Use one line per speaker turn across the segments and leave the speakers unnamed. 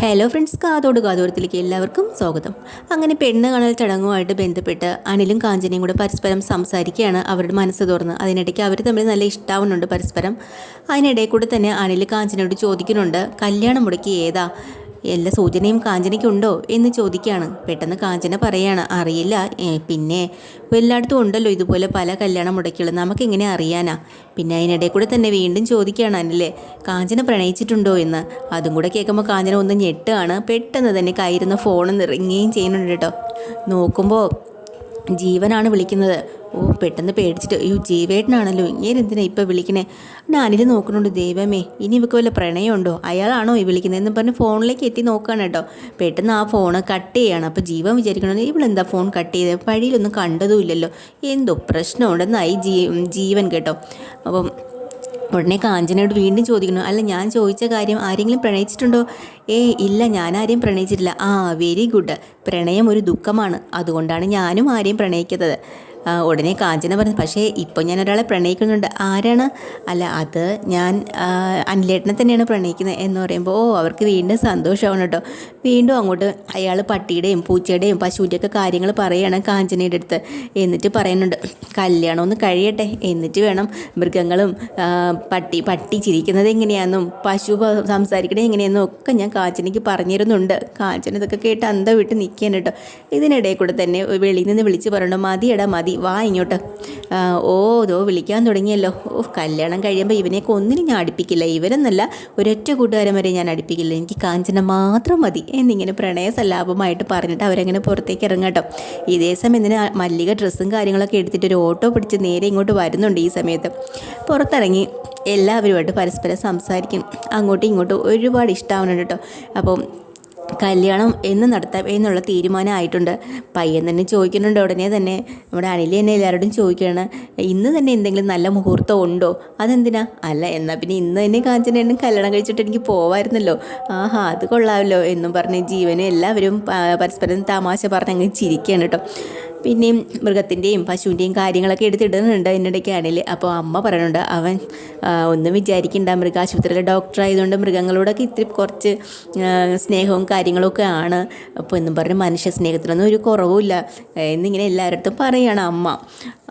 Hello friends കാതോട് കാതോടത്തിലേക്ക് എല്ലാവർക്കും സ്വാഗതം. അങ്ങനെ പെണ്ണ് കാണൽ ചടങ്ങുമായിട്ട് ബന്ധപ്പെട്ട് അനിലും കാഞ്ചനയും കൂടെ പരസ്പരം സംസാരിക്കുകയാണ് അവരുടെ മനസ്സ് തുറന്ന്. അതിനിടയ്ക്ക് അവർ തമ്മിൽ നല്ല ഇഷ്ടാവുന്നുണ്ട് പരസ്പരം. അതിനിടയിൽ കൂടെ തന്നെ അനിൽ കാഞ്ചനയോട് ചോദിക്കുന്നുണ്ട് കല്യാണം മുടക്കി ഏതാ? എല്ലാ സൂചനയും കാഞ്ചനയ്ക്കുണ്ടോ എന്ന് ചോദിക്കുകയാണ് പെട്ടെന്ന് കാഞ്ചന പറയാണ് അറിയില്ല. പിന്നെ എല്ലായിടത്തും ഉണ്ടല്ലോ ഇതുപോലെ പല കല്യാണം മുടക്കികൾ നമുക്കെങ്ങനെ അറിയാനാ? പിന്നെ അതിനിടയിൽ കൂടെ തന്നെ വീണ്ടും ചോദിക്കുകയാണ് അനിലെ കാഞ്ചന പ്രണയിച്ചിട്ടുണ്ടോ എന്ന്? അതും കൂടെ കേൾക്കുമ്പോൾ കാഞ്ചന ഒന്ന് ഞെട്ടുകയാണ്. പെട്ടെന്ന് തന്നെ കയ്യിരുന്ന ഫോൺ നിറങ്ങുകയും ചെയ്യുന്നുണ്ട് കേട്ടോ. നോക്കുമ്പോൾ ജീവനാണ് വിളിക്കുന്നത്. ഓ പെട്ടെന്ന് പേടിച്ചിട്ട് അയ്യോ ജീവേട്ടനാണല്ലോ ഇങ്ങനെ എന്തിനാ ഇപ്പം വിളിക്കണേ? ഞാൻ അനിൽ നോക്കുന്നുണ്ട് ദൈവമേ ഇനി ഇവക്ക് വല്ല പ്രണയമുണ്ടോ? അയാളാണോ ഈ വിളിക്കുന്നതെന്ന് പറഞ്ഞ് ഫോണിലേക്ക് എത്തി നോക്കുകയാണ് കേട്ടോ. പെട്ടെന്ന് ആ ഫോണ് കട്ട് ചെയ്യാണ്. അപ്പോൾ ജീവൻ വിചാരിക്കണമെന്ന് ഇവളെന്താ ഫോൺ കട്ട് ചെയ്തത് വഴിയിലൊന്നും കണ്ടതുമില്ലല്ലോ. എന്തോ പ്രശ്നമുണ്ടെന്നായി ജീ ജീവൻ കേട്ടോ. അപ്പം ഉടനെ കാഞ്ചനയോട് വീണ്ടും ചോദിക്കുന്നു അല്ല ഞാൻ ചോദിച്ച കാര്യം ആരെങ്കിലും പ്രണയിച്ചിട്ടുണ്ടോ? ഏ ഇല്ല ഞാൻ ആരെയും പ്രണയിച്ചിട്ടില്ല. ആ വെരി ഗുഡ്. പ്രണയം ഒരു ദുഃഖമാണ്. അതുകൊണ്ടാണ് ഞാനും ആരെയും പ്രണയിക്കുന്നത് ഉടനെ കാഞ്ചന പറഞ്ഞു. പക്ഷേ ഇപ്പോൾ ഞാൻ ഒരാളെ പ്രണയിക്കുന്നുണ്ട്. ആരാണ്? അല്ല അത് ഞാൻ അനിലേട്ടനെ തന്നെയാണ് പ്രണയിക്കുന്നത് എന്ന് പറയുമ്പോൾ ഓ അവർക്ക് വീണ്ടും സന്തോഷമാണ് കേട്ടോ. വീണ്ടും അങ്ങോട്ട് അയാൾ പട്ടിയുടെയും പൂച്ചയുടെയും പശുവിന്റെയൊക്കെ കാര്യങ്ങൾ പറയുകയാണ് കാഞ്ചനയുടെ അടുത്ത്. എന്നിട്ട് പറയുന്നുണ്ട് കല്യാണം ഒന്ന് കഴിയട്ടെ. എന്നിട്ട് വേണം മൃഗങ്ങളും പട്ടി പട്ടി ചിരിക്കുന്നത് എങ്ങനെയാണെന്നും പശു സംസാരിക്കണത് എങ്ങനെയാണെന്നും ഒക്കെ ഞാൻ കാഞ്ചനയ്ക്ക് പറഞ്ഞിരുന്നുണ്ട്. കാഞ്ചന ഇതൊക്കെ കേട്ട് അന്ത വിട്ട് നിൽക്കാൻ കേട്ടോ. ഇതിനിടയിൽ കൂടെ തന്നെ വെളിയിൽ നിന്ന് വിളിച്ച് പറയണം മതിയെടാ മതി. വാ ഇങ്ങോട്ട്. ഓ ഇതോ വിളിക്കാൻ തുടങ്ങിയല്ലോ. ഓ കല്യാണം കഴിയുമ്പോൾ ഇവനെയൊക്കെ ഒന്നിനും ഞാൻ അടുപ്പിക്കില്ല. ഇവനെന്നല്ല ഒരൊറ്റ കൂട്ടുകാരൻ വരെ ഞാൻ അടുപ്പിക്കില്ല. എനിക്ക് കാഞ്ചന മാത്രം മതി. എന്നിങ്ങനെ പ്രണയ സല്ലാപമായിട്ട് പറഞ്ഞിട്ട് അവരങ്ങനെ പുറത്തേക്ക് ഇറങ്ങട്ടോ ഇതേ സമയം ഇതിന് മല്ലിക ഡ്രസ്സും കാര്യങ്ങളൊക്കെ എടുത്തിട്ട് ഒരു ഓട്ടോ പിടിച്ച് നേരെ ഇങ്ങോട്ട് വരുന്നുണ്ട് ഈ സമയത്ത്. പുറത്തിറങ്ങി എല്ലാവരുമായിട്ട് പരസ്പരം സംസാരിക്കും. അങ്ങോട്ടും ഇങ്ങോട്ടും ഒരുപാട് ഇഷ്ടമാവുന്നുണ്ട് കേട്ടോ. അപ്പം കല്യാണം എന്ന് നടത്താം എന്നുള്ള തീരുമാനമായിട്ടുണ്ട്. പയ്യൻ തന്നെ ചോദിക്കുന്നുണ്ട് ഉടനെ തന്നെ. നമ്മുടെ അനിൽ തന്നെ എല്ലാവരോടും ചോദിക്കുകയാണ് ഇന്ന് തന്നെ എന്തെങ്കിലും നല്ല മുഹൂർത്തം ഉണ്ടോ? അതെന്തിനാ? അല്ല എന്നാൽ പിന്നെ ഇന്ന് തന്നെ കാഞ്ചനേണ്ണും കല്യാണം കഴിച്ചിട്ട് എനിക്ക് പോവായിരുന്നല്ലോ. ആഹാ അത് കൊള്ളാമല്ലോ എന്നും പറഞ്ഞ് ജീവനെ എല്ലാവരും പരസ്പരം തമാശ പറഞ്ഞ് അങ്ങ് ചിരിക്കുകയാണ് കേട്ടോ. പിന്നെയും മൃഗത്തിന്റെയും പശുവിന്റെയും കാര്യങ്ങളൊക്കെ എടുത്തിടുന്നുണ്ട് അതിനിടയ്ക്ക് അണിൽ അപ്പോൾ അമ്മ പറയുന്നുണ്ട് അവൻ ഒന്നും വിചാരിക്കണ്ട മൃഗാശുപത്രിയിലെ ഡോക്ടർ ആയതുകൊണ്ട് മൃഗങ്ങളോടൊക്കെ ഇത്തിരി കുറച്ച് സ്നേഹവും കാര്യങ്ങളൊക്കെ ആണ്. അപ്പോൾ എന്നും പറഞ്ഞ് മനുഷ്യ സ്നേഹത്തിനൊന്നും ഒരു കുറവുമില്ല. എന്നിങ്ങനെ എല്ലാവരുടെ പറയുകയാണ് അമ്മ.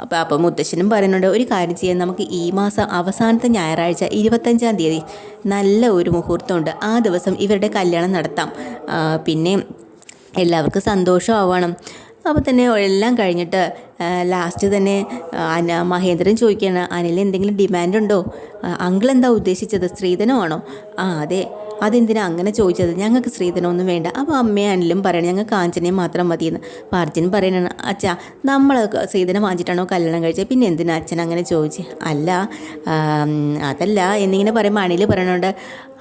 അപ്പോൾ അപ്പോൾ മുത്തശ്ശനും പറയുന്നുണ്ട് ഒരു കാര്യം ചെയ്യാൻ നമുക്ക് ഈ മാസം അവസാനത്തെ ഞായറാഴ്ച ഇരുപത്തഞ്ചാം തീയതി നല്ല ഒരു മുഹൂർത്തമുണ്ട്. ആ ദിവസം ഇവരുടെ കല്യാണം നടത്താം. പിന്നെ എല്ലാവർക്കും സന്തോഷമാവണം. അപ്പോൾ തന്നെ എല്ലാം കഴിഞ്ഞിട്ട് ലാസ്റ്റ് തന്നെ അന മഹേന്ദ്രൻ ചോദിക്കുകയാണ് അനിൽ എന്തെങ്കിലും ഡിമാൻഡ് ഉണ്ടോ? അങ്കിൾ എന്താ ഉദ്ദേശിച്ചത്? സ്ത്രീധനമാണോ? ആ അതെ. അതെന്തിനാ അങ്ങനെ ചോദിച്ചത്? ഞങ്ങൾക്ക് സ്ത്രീധനമൊന്നും വേണ്ട. അപ്പോൾ അമ്മയും അനിലും പറയണം ഞങ്ങൾക്ക് കാഞ്ചനയും മാത്രം മതിയെന്ന്. അപ്പോൾ അർജുൻ പറയണ അച്ഛാ നമ്മൾ സ്ത്രീധനം വാങ്ങിച്ചിട്ടാണോ കല്യാണം കഴിച്ചത് പിന്നെ എന്തിനാ അച്ഛൻ അങ്ങനെ ചോദിച്ചു? അല്ല അതല്ല എന്നിങ്ങനെ പറയുമ്പോൾ അണിൽ പറയണുണ്ട്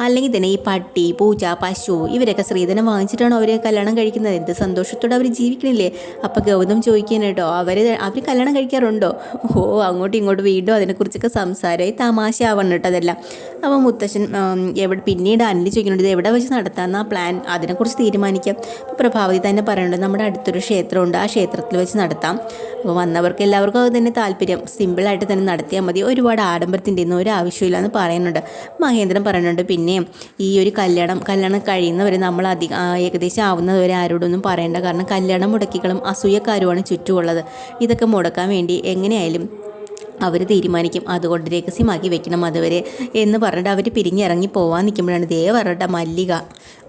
അല്ലെങ്കിൽ തന്നെ ഈ പട്ടി പൂച്ച പശു ഇവരൊക്കെ സ്ത്രീധനം വാങ്ങിച്ചിട്ടാണോ അവരെ കല്യാണം കഴിക്കുന്നത്? എന്ത് സന്തോഷത്തോടെ അവർ ജീവിക്കണില്ലേ? അപ്പോൾ ഗൗതം ചോദിക്കാൻ കേട്ടോ അവർ അവർ കല്യാണം കഴിക്കാറുണ്ടോ? ഓ അങ്ങോട്ടും ഇങ്ങോട്ടും വീണ്ടും അതിനെക്കുറിച്ചൊക്കെ സംസാരമായി തമാശ ആവണം കേട്ടോ അതെല്ലാം. അപ്പോൾ മുത്തശ്ശൻ എവിടെ പിന്നീട് അനിൽ ചോദിക്കുന്നുണ്ട് ഇത് എവിടെ വെച്ച് നടത്താമെന്ന് പ്ലാൻ അതിനെക്കുറിച്ച് തീരുമാനിക്കാം. അപ്പോൾ പ്രഭാവതി തന്നെ പറയുന്നുണ്ട് നമ്മുടെ അടുത്തൊരു ക്ഷേത്രമുണ്ട്. ആ ക്ഷേത്രത്തിൽ വെച്ച് നടത്താം. അപ്പോൾ വന്നവർക്ക് എല്ലാവർക്കും അത് തന്നെ താല്പര്യം. സിമ്പിളായിട്ട് തന്നെ നടത്തിയാൽ മതി. ഒരുപാട് ആഡംബരത്തിന്റെ ഒന്നും ഒരു ആവശ്യമില്ല എന്ന് പറയുന്നുണ്ട്. മഹേന്ദ്രൻ പറയുന്നുണ്ട് പിന്നെ ഈ ഒരു കല്യാണം കല്യാണം കഴിയുന്നവരെ നമ്മൾ അധികം ഏകദേശം ആവുന്നവരെ ആരോടൊന്നും പറയേണ്ട. കാരണം കല്യാണം മുടക്കികളും അസൂയക്കാരുമാണ് ചുറ്റുമുള്ളത്. ഇതൊക്കെ മുടക്കാൻ വേണ്ടി എങ്ങനെയായാലും അവർ തീരുമാനിക്കും. അതുകൊണ്ട് രഹസ്യമാക്കി വെക്കണം അതുവരെ എന്ന് പറഞ്ഞിട്ട് അവർ പിരിഞ്ഞിറങ്ങി പോവാൻ നിൽക്കുമ്പോഴാണ് ദേ മല്ലിക.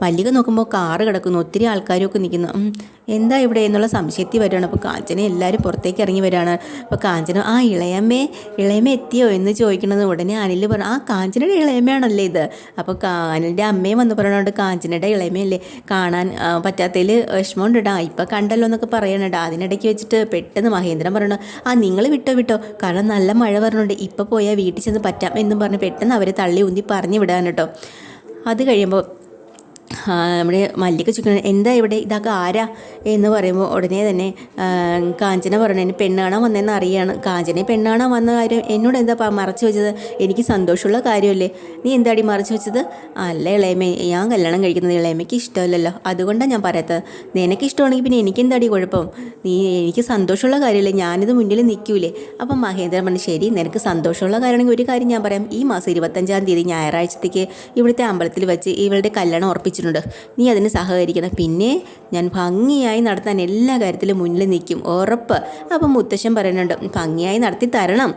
മല്ലിക നോക്കുമ്പോൾ കാറ് കിടക്കുന്നു. ഒത്തിരി ആൾക്കാരൊക്കെ നിൽക്കുന്നു. എന്താ ഇവിടെ എന്നുള്ള സംശയത്തിൽ വരികയാണ്. അപ്പോൾ കാഞ്ചന എല്ലാവരും പുറത്തേക്ക് ഇറങ്ങി വരികയാണ്. അപ്പോൾ കാഞ്ചന ആ ഇളയമ്മേ ഇളയമ്മ എത്തിയോ? എന്ന് ചോദിക്കുന്നത് ഉടനെ അനിൽ പറഞ്ഞു ആ കാഞ്ചനയുടെ ഇളയമ്മയാണല്ലേ ഇത്? അപ്പോൾ അനിലിന്റെ അമ്മയും വന്ന് പറയണോണ്ട് കാഞ്ചനയുടെ ഇളയമ്മയല്ലേ? കാണാൻ പറ്റാത്തതിൽ വിഷമമുണ്ട് കേട്ടോ ഇപ്പം കണ്ടല്ലോ എന്നൊക്കെ പറയണേട്ടാ അതിനിടയ്ക്ക് വെച്ചിട്ട് പെട്ടെന്ന് മഹേന്ദ്രൻ പറയണു ആ നിങ്ങൾ വിട്ടോ വിട്ടോ. കാരണം നല്ല മഴ പറഞ്ഞുകൊണ്ട് ഇപ്പോൾ പോയാൽ വീട്ടിൽ ചെന്ന് പറ്റാം എന്നും പറഞ്ഞ് പെട്ടെന്ന് അവരെ തള്ളി ഊന്തി പറഞ്ഞു വിടാൻ കേട്ടോ അത് കഴിയുമ്പോൾ നമ്മുടെ മല്ലിക ചോദിക്കണം എന്താ ഇവിടെ ഇതൊക്കെ ആരാ എന്ന് പറയുമ്പോൾ ഉടനെ തന്നെ കാഞ്ചന പറഞ്ഞു. എന്നെ പെണ്ണാണോ വന്നതെന്ന് അറിയാണ്. കാഞ്ചനെ പെണ്ണാണോ വന്ന കാര്യം എന്നോട് എന്താ മറച്ചു വെച്ചത്? എനിക്ക് സന്തോഷമുള്ള കാര്യമല്ലേ. നീ എന്താടി മറച്ചു വെച്ചത്? അല്ല ഇളയമ്മ ഞാൻ കല്യാണം കഴിക്കുന്നത് ഇളയമയ്ക്ക് ഇഷ്ടമല്ലല്ലോ. അതുകൊണ്ടാണ് ഞാൻ പറയാത്തത്. നിനക്ക് ഇഷ്ടമാണെങ്കിൽ പിന്നെ എനിക്ക് എന്താടി കുഴപ്പം? നീ എനിക്ക് സന്തോഷമുള്ള കാര്യമല്ലേ. ഞാനിത് മുന്നിൽ നിൽക്കൂലേ. അപ്പം മഹേന്ദ്രൻ പറഞ്ഞു ശരി നിനക്ക് സന്തോഷമുള്ള കാര്യമാണെങ്കിൽ ഒരു കാര്യം ഞാൻ പറയാം. ഈ മാസം ഇരുപത്തഞ്ചാം തീയതി ഞായറാഴ്ചത്തേക്ക് ഇവിടുത്തെ അമ്പലത്തിൽ വെച്ച് ഇവളുടെ കല്യാണം ഉറപ്പിച്ചിട്ടുണ്ട് പറയുന്നുണ്ട് നീ അതിന് സഹകരിക്കണം. പിന്നെ ഞാൻ ഭംഗിയായി നടത്താൻ എല്ലാ കാര്യത്തിലും മുന്നിൽ നിൽക്കും. ഉറപ്പ്. അപ്പം മുത്തശ്ശൻ പറയുന്നുണ്ട് ഭംഗിയായി നടത്തി തരണം.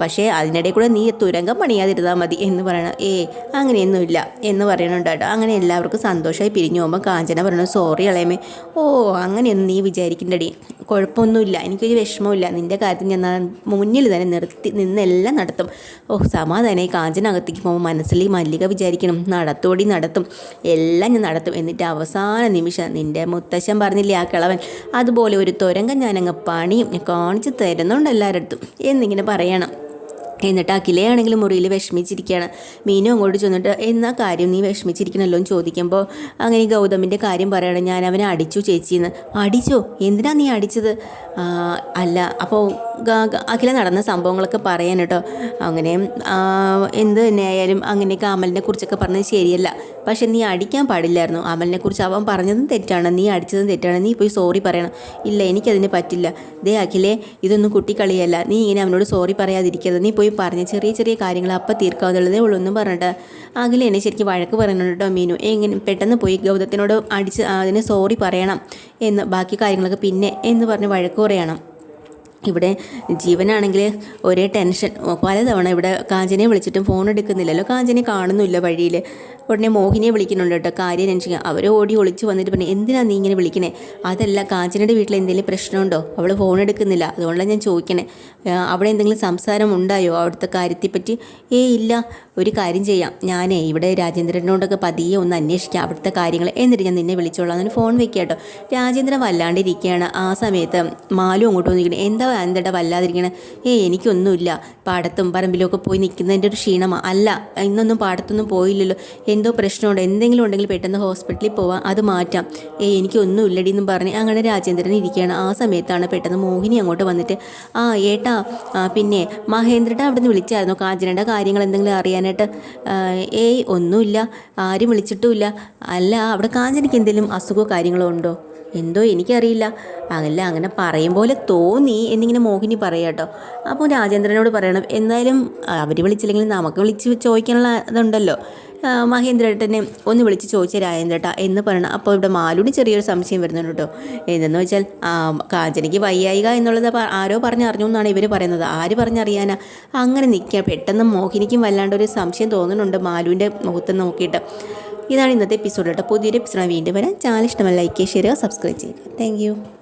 പക്ഷേ അതിനിടയിൽ കൂടെ നീ തുരങ്കം പണിയാതിരുന്നാൽ മതി എന്ന് പറയണം. ഏ അങ്ങനെയൊന്നുമില്ല എന്ന് പറയണുണ്ട് കേട്ടോ. അങ്ങനെ എല്ലാവർക്കും സന്തോഷമായി പിരിഞ്ഞു പോകുമ്പോൾ കാഞ്ചന പറയണു സോറി ഇളയമേ ഓ അങ്ങനെയൊന്നും നീ വിചാരിക്കേണ്ടടി. കുഴപ്പമൊന്നുമില്ല. എനിക്കൊരു വിഷമമില്ല നിന്റെ കാര്യത്തിൽ ഞാൻ മുന്നിൽ തന്നെ നിർത്തി നിന്നെല്ലാം നടത്തും. ഓ സമാധാനമായി കാഞ്ചനകത്തേക്ക് പോകുമ്പോൾ മനസ്സിൽ മല്ലിക വിചാരിക്കണം. നടത്തോടി നടത്തും. എല്ലാം ഞാൻ നടത്തും. എന്നിട്ട് അവസാന നിമിഷം നിന്റെ മുത്തശ്ശൻ പറഞ്ഞില്ലേ ആ കിളവൻ അതുപോലെ ഒരു തുരങ്കം ഞാനങ്ങ് പണിയും. കാണിച്ച് തരുന്നുണ്ട് എല്ലാവരുടെ അടുത്തും എന്നിങ്ങനെ പറയണം. എന്നിട്ട് അഖിലയാണെങ്കിൽ മുറിയിൽ വിഷമിച്ചിരിക്കുകയാണ്. മീനു അങ്ങോട്ട് ചെന്നിട്ട് എന്നാ കാര്യം? നീ വിഷമിച്ചിരിക്കണല്ലോ? എന്ന് ചോദിക്കുമ്പോൾ അങ്ങനെ ഗൗതമിന്റെ കാര്യം പറയണം ഞാൻ അവനെ അടിച്ചു ചേച്ചിന്ന് അടിച്ചോ? എന്തിനാ നീ അടിച്ചത്? അല്ല അപ്പോൾ അഖില നടന്ന സംഭവങ്ങളൊക്കെ പറയാൻ കേട്ടോ. അങ്ങനെ എന്ത് തന്നെ ആയാലും അങ്ങനെയൊക്കെ അമലിനെ കുറിച്ചൊക്കെ പറഞ്ഞത് ശരിയല്ല. പക്ഷെ നീ അടിക്കാൻ പാടില്ലായിരുന്നു. അമലിനെ കുറിച്ച് അവൻ പറഞ്ഞതും തെറ്റാണ്. നീ അടിച്ചതും തെറ്റാണ്. നീ പോയി സോറി പറയണം. ഇല്ല എനിക്കതിന് പറ്റില്ല. ദേ അഖിലേ ഇതൊന്നും കുട്ടിക്കളിയല്ല. നീ ഇങ്ങനെ അവനോട് സോറി പറയാതിരിക്കരുത്. നീ പോയി പറഞ്ഞ ചെറിയ ചെറിയ കാര്യങ്ങൾ അപ്പം തീർക്കാവുന്നുള്ളതേ ഉള്ളൂ എന്നും പറഞ്ഞിട്ട്. അഖില എന്നെ ശരിക്കും വഴക്ക് പറയുന്നുണ്ട് കേട്ടോ മീനു. എങ്ങനെ പെട്ടെന്ന് പോയി ഗൗതത്തിനോട് അടിച്ച് അതിന് സോറി പറയണം എന്ന് ബാക്കി കാര്യങ്ങളൊക്കെ പിന്നെ എന്ന് പറഞ്ഞ് വഴക്ക് പറയണം. ഇവിടെ ജീവനാണെങ്കിൽ ഒരേ ടെൻഷൻ. പലതവണ ഇവിടെ കാഞ്ചനെ വിളിച്ചിട്ടും ഫോൺ എടുക്കുന്നില്ലല്ലോ കാഞ്ചനെ കാണുന്നില്ല വഴിയിൽ ഉടനെ മോഹിനിയെ വിളിക്കുന്നുണ്ട് കേട്ടോ. കാര്യം ടെൻഷൻ അവർ ഓടി ഒളിച്ച് വന്നിട്ട് പറഞ്ഞു എന്തിനാണ് നീ ഇങ്ങനെ വിളിക്കണേ? അതല്ല കാഞ്ചനയുടെ വീട്ടിൽ എന്തെങ്കിലും പ്രശ്നമുണ്ടോ? അവൾ ഫോൺ എടുക്കുന്നില്ല അതുകൊണ്ടാണ് ഞാൻ ചോദിക്കണേ. അവിടെ എന്തെങ്കിലും സംസാരം ഉണ്ടായോ? അവിടുത്തെ കാര്യത്തെപ്പറ്റി? ഏ ഇല്ല. ഒരു കാര്യം ചെയ്യാം. ഞാനേ ഇവിടെ രാജേന്ദ്രനോടൊക്കെ പതിയെ ഒന്ന് അന്വേഷിക്കാം അവിടുത്തെ കാര്യങ്ങൾ എന്നിട്ട് ഞാൻ നിന്നെ വിളിച്ചോളാം. അതിന് ഫോൺ വെക്കാം കേട്ടോ. രാജേന്ദ്രൻ വല്ലാണ്ടിരിക്കുകയാണ്. ആ സമയത്ത് മാലു അങ്ങോട്ട് വന്നിരിക്കണേ എന്താ എന്താ വല്ലാതിരിക്കണേ? ഏ എനിക്കൊന്നുമില്ല. പാടത്തും പറമ്പിലൊക്കെ പോയി നിൽക്കുന്നതിന്റെ ഒരു ക്ഷീണമാണ് അല്ല ഇന്നൊന്നും പാടത്തൊന്നും പോയില്ലല്ലോ. എന്തോ പ്രശ്നമുണ്ട്. എന്തെങ്കിലും ഉണ്ടെങ്കിൽ പെട്ടെന്ന് ഹോസ്പിറ്റലിൽ പോവാം. അത് മാറ്റാം. ഏ എനിക്കൊന്നും ഇല്ലടി പറഞ്ഞ് അങ്ങനെ രാജേന്ദ്രൻ ഇരിക്കുകയാണ്. ആ സമയത്താണ് പെട്ടെന്ന് മോഹിനി അങ്ങോട്ട് വന്നിട്ട് ആ ഏട്ടാ പിന്നെ മഹേന്ദ്രട്ട അവിടെ നിന്ന് വിളിച്ചായിരുന്നു? കാഞ്ചനയുടെ കാര്യങ്ങൾ എന്തെങ്കിലും അറിയാനായിട്ട്? ഏയ് ഒന്നുമില്ല. ആരും വിളിച്ചിട്ടുമില്ല. അല്ല അവിടെ കാഞ്ചനയ്ക്ക് എന്തെങ്കിലും അസുഖമോ കാര്യങ്ങളോ ഉണ്ടോ? എന്തോ എനിക്കറിയില്ല. അല്ല അങ്ങനെ പറയും പോലെ തോന്നി എന്നിങ്ങനെ മോഹിനി പറയാട്ടോ അപ്പോൾ രാജേന്ദ്രനോട് പറയണം എന്തായാലും അവർ വിളിച്ചില്ലെങ്കിൽ നമുക്ക് വിളിച്ച് ചോദിക്കാനുള്ള ഇതുണ്ടല്ലോ. മഹേന്ദ്രേട്ടനെ ഒന്ന് വിളിച്ച് ചോദിച്ച രാജേന്ദ്രേട്ട എന്ന് പറയണം. അപ്പോൾ ഇവിടെ മാലൂടി ചെറിയൊരു സംശയം വരുന്നുണ്ട് കേട്ടോ എന്തെന്ന് വെച്ചാൽ കാഞ്ചനയ്ക്ക് വയ്യായിക എന്നുള്ളത് ആരോ പറഞ്ഞറിഞ്ഞു എന്നാണ് ഇവർ പറയുന്നത്. ആര് പറഞ്ഞറിയാനാ? അങ്ങനെ നിൽക്കുക പെട്ടെന്ന് മോഹിനിക്കും വല്ലാണ്ട് ഒരു സംശയം തോന്നുന്നുണ്ട് മാലുവിന്റെ മുഖത്ത് നോക്കിയിട്ട്. ഇതാണ് ഇന്നത്തെ എപ്പിസോഡ് കേട്ടോ പുതിയൊരു എപ്പിസോഡ് വീണ്ടും വരാം ചാനൽ ഇഷ്ടമല്ല ലൈക്ക് ചെയ്യുക സബ്സ്ക്രൈബ് ചെയ്യുക താങ്ക്